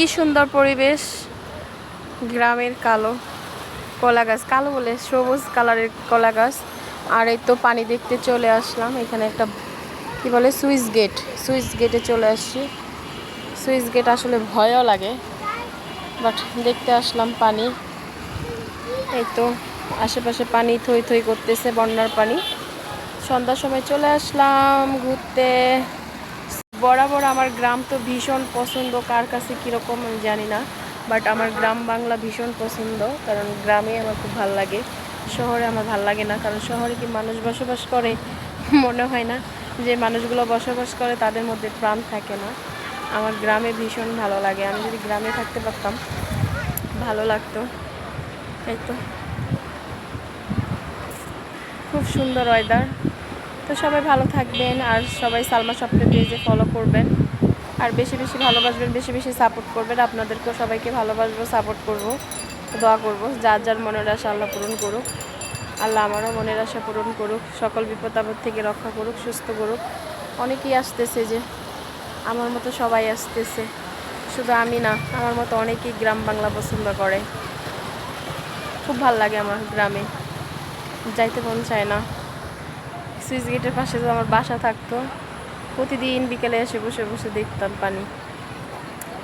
কি সুন্দর পরিবেশ। গ্রামের কালো কলা গাছ কালো বলে সবুজ কালারের কলা গাছ আর এই তো পানি দেখতে চলে আসলাম, এখানে একটা কি বলে, সুইচ গেট, সুইচ গেটে চলে আসছি। সুইচ গেট আসলে ভয়ও লাগে, বাট দেখতে আসলাম পানি। এই তো আশেপাশে পানি থই থই করতেছে বন্যার পানি। সন্ধ্যার সময় চলে আসলাম ঘুরতে। বরাবর আমার গ্রাম তো ভীষণ পছন্দ, কার কাছে কীরকম আমি জানি না বাট আমার গ্রাম বাংলা ভীষণ পছন্দ, কারণ গ্রামে আমার খুব ভালো লাগে, শহরে আমার ভালো লাগে না, কারণ শহরে কি মানুষ বসবাস করে? মনে হয় না, যে মানুষগুলো বসবাস করে তাদের মধ্যে প্রাণ থাকে না। আমার গ্রামে ভীষণ ভালো লাগে, আমি যদি গ্রামে থাকতে পারতাম, ভালো লাগতো, এই তো। খুব সুন্দর ওয়েদার তো সবাই ভালো থাকবেন আর সবাই সালমা স্বপ্নে পেজে ফলো করবেন। আর বেশি বেশি ভালোবাসবেন, বেশি বেশি সাপোর্ট করবেন। আপনাদেরকেও সবাইকে ভালোবাসবো সাপোর্ট করব, দোয়া করব। যার যার মনের আশা আল্লাহ পূরণ করুক। আল্লাহ আমারও মনের আশা পূরণ করুক। সকল বিপদ আপদ থেকে রক্ষা করুক, সুস্থ করুক। অনেকেই আসতেছে যে, আমার মতো সবাই আসতেছে। শুধু আমি না, আমার মতো অনেকেই গ্রাম বাংলা পছন্দ করে। খুব ভালো লাগে আমার গ্রামে। যাইতে মন চায় না। সুইচ গেটের পাশে আমার বাসা থাকতো, প্রতিদিন বিকেলে এসে বসে বসে দেখতাম পানি।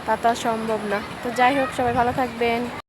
তা তো সম্ভব না। তো যাই হোক, সবাই ভালো থাকবেন।